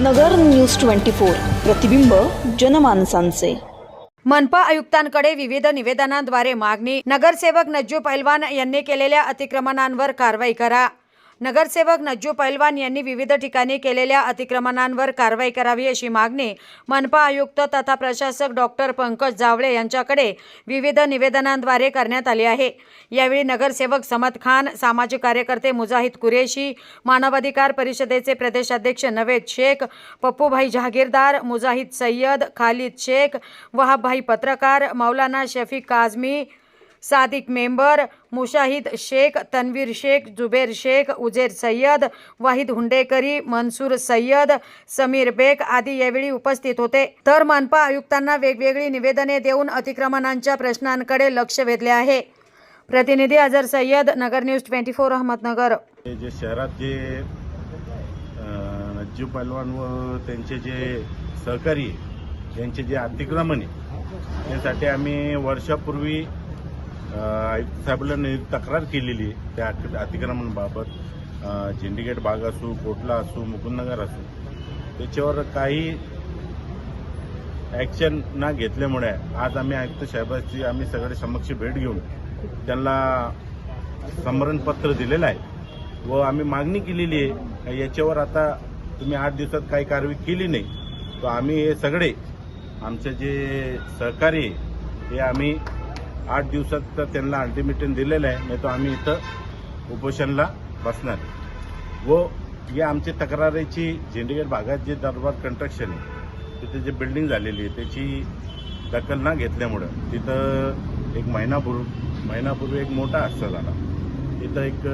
नगर news twenty four प्रतिबिंब जनमानसांचे. मनपा आयुक्तांकडे विविध निवेदनांद्वारे मागणी. नगरसेवक नज्जू पैलवान यांनी केलेल्या अतिक्रमणांवर कारवाई करा. नगरसेवक नज्जू पैलवान यांनी विविध ठिकाणी केलेल्या अतिक्रमणांवर कारवाई करावी अशी मागणी मनपा आयुक्त तथा प्रशासक डॉक्टर पंकज जावळे यांच्याकडे विविध निवेदनांद्वारे करण्यात आली आहे. यावेळी नगरसेवक समद खान सामाजिक कार्यकर्ते मुजाहिद कुरेशी मानवाधिकार परिषदेचे प्रदेशाध्यक्ष नवेद शेख पप्पूभाई जहागीरदार मुजाहिद सय्यद खालिद शेख वहाबभाई पत्रकार मौलाना शफीक काझमी सादिक मेंबर मुशाहिद शेख तन्वीर शेख जुबेर शेख उजेर सय्यद वाहिद हुंडेकरी मनसूर सय्यद समीर बेग आदी यावेळी उपस्थित होते. तर मनपा आयुक्तांना वेगवेगळी निवेदने देऊन अतिक्रमणांच्या प्रश्नांकडे लक्ष वेधले आहे. प्रतिनिधी Azhar Sayyed Nagar news twenty four Ahmednagar. जे शहरात जे राजीव पैलवान व त्यांचे जे सहकारी यांचे जे अतिक्रमण आहे त्यासाठी आम्ही वर्षापूर्वी आयुक्त साहेबांना तक्रार केलेली आहे. त्या अतिक्रमणाबाबत झेंडीगेट भाग असू कोटला असू मुकुंदनगर असू त्याच्यावर काही ॲक्शन न घेतल्यामुळे आज आम्ही आयुक्त साहेबांची आम्ही सगळे समक्ष भेट घेऊन त्यांना समरणपत्र दिलेलं आहे. व आम्ही मागणी केलेली आहे याच्यावर आता तुम्ही आठ दिवसात काही कारवाई केली नाही. तर आम्ही हे सगळे आमचे जे सहकारी हे आम्ही आठ दिवसात तर त्यांना अल्टिमेटम दिलेलं आहे. नाही तर आम्ही इथं उपोषणला बसणार व या आमची तक्रारीची झेंडीगड भागात जे दरबार कंस्ट्रक्शन आहे तिथे जे बिल्डिंग झालेली आहे त्याची दखल न घेतल्यामुळं तिथं एक महिनापूर्वी महिनापूर्वी एक मोठा हादसा झाला. तिथं एक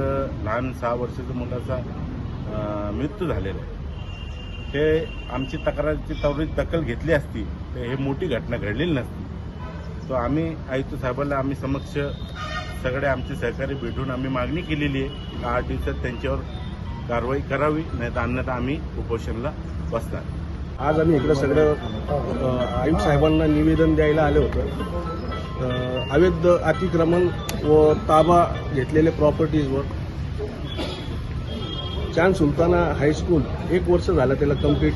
लहान सहा वर्षाचा मुलाचा मृत्यू झालेला आहे. ते आमची तक्रारीची त्वरित दखल घेतली असती तर हे मोठी घटना घडलेली नसती. तो आम्ही आयुक्त साहेबांना आम्ही समक्ष सगळे आमचे सहकारी भेटून आम्ही मागणी केलेली आहे आठ दिवसात त्यांच्यावर कारवाई करावी नाही तर अन्यथा आम्ही उपोषणला बसणार. आज आम्ही इकडं सगळं आयुक्त साहेबांना निवेदन द्यायला आलो होतो. अवैध अतिक्रमण व ताबा घेतलेल्या प्रॉपर्टीजवर चांद सुलताना हायस्कूल एक वर्ष झालं त्याला कंप्लीट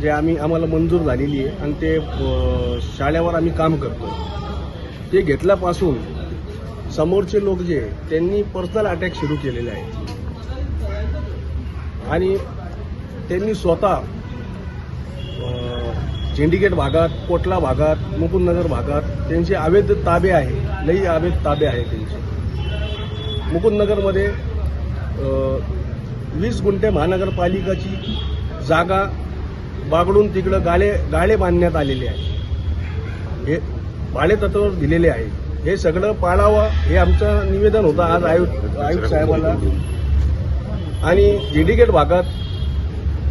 जे आम्ही आम्हाला मंजूर झालेली आहे आणि ते शाळेवर आम्ही काम करतो ते घेतल्यापासून समोरचे लोक जे त्यांनी पर्सनल अटॅक सुरू केलेले आहे आणि त्यांनी स्वतः अ, झेंडीगेट भागात कोटला भागात मुकुंदनगर भागात त्यांचे अवैध ताबे आहे लई अवैध ताबे आहे त्यांचे. मुकुंदनगरमध्ये वीस गुंठे महानगरपालिकाची जागा बागडून तिकडं गाळे गाळे बांधण्यात आलेले आहे. हे भाडेतत्वावर दिलेले आहे. हे सगळं पाळावं हे आमचं निवेदन होतं आज आयुक्त आयुक्त साहेबांना आणि झेंडीगेट भागात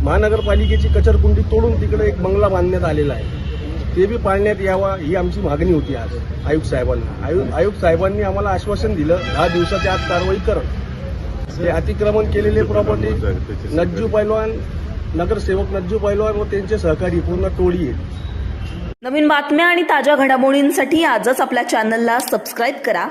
महानगरपालिकेची कचरकुंडी तोडून तिकडे एक बंगला बांधण्यात आलेला आहे. ते बी पाळण्यात यावा ही आमची मागणी होती आज आयुक्त साहेबांना. आयु आयुक्त साहेबांनी आम्हाला आश्वासन दिलं दहा दिवसाच्या आत कारवाई करत ते अतिक्रमण केलेले प्रॉपर्टी नज्जू पैलवान नगरसेवक नज्जू पैलवान व त्यांचे सहकारी पूर्ण टोळी. आहे नवीन बातम्या आणि ताज्या घडामोडींसाठी आजच आपल्या चॅनलला सबस्क्राईब करा.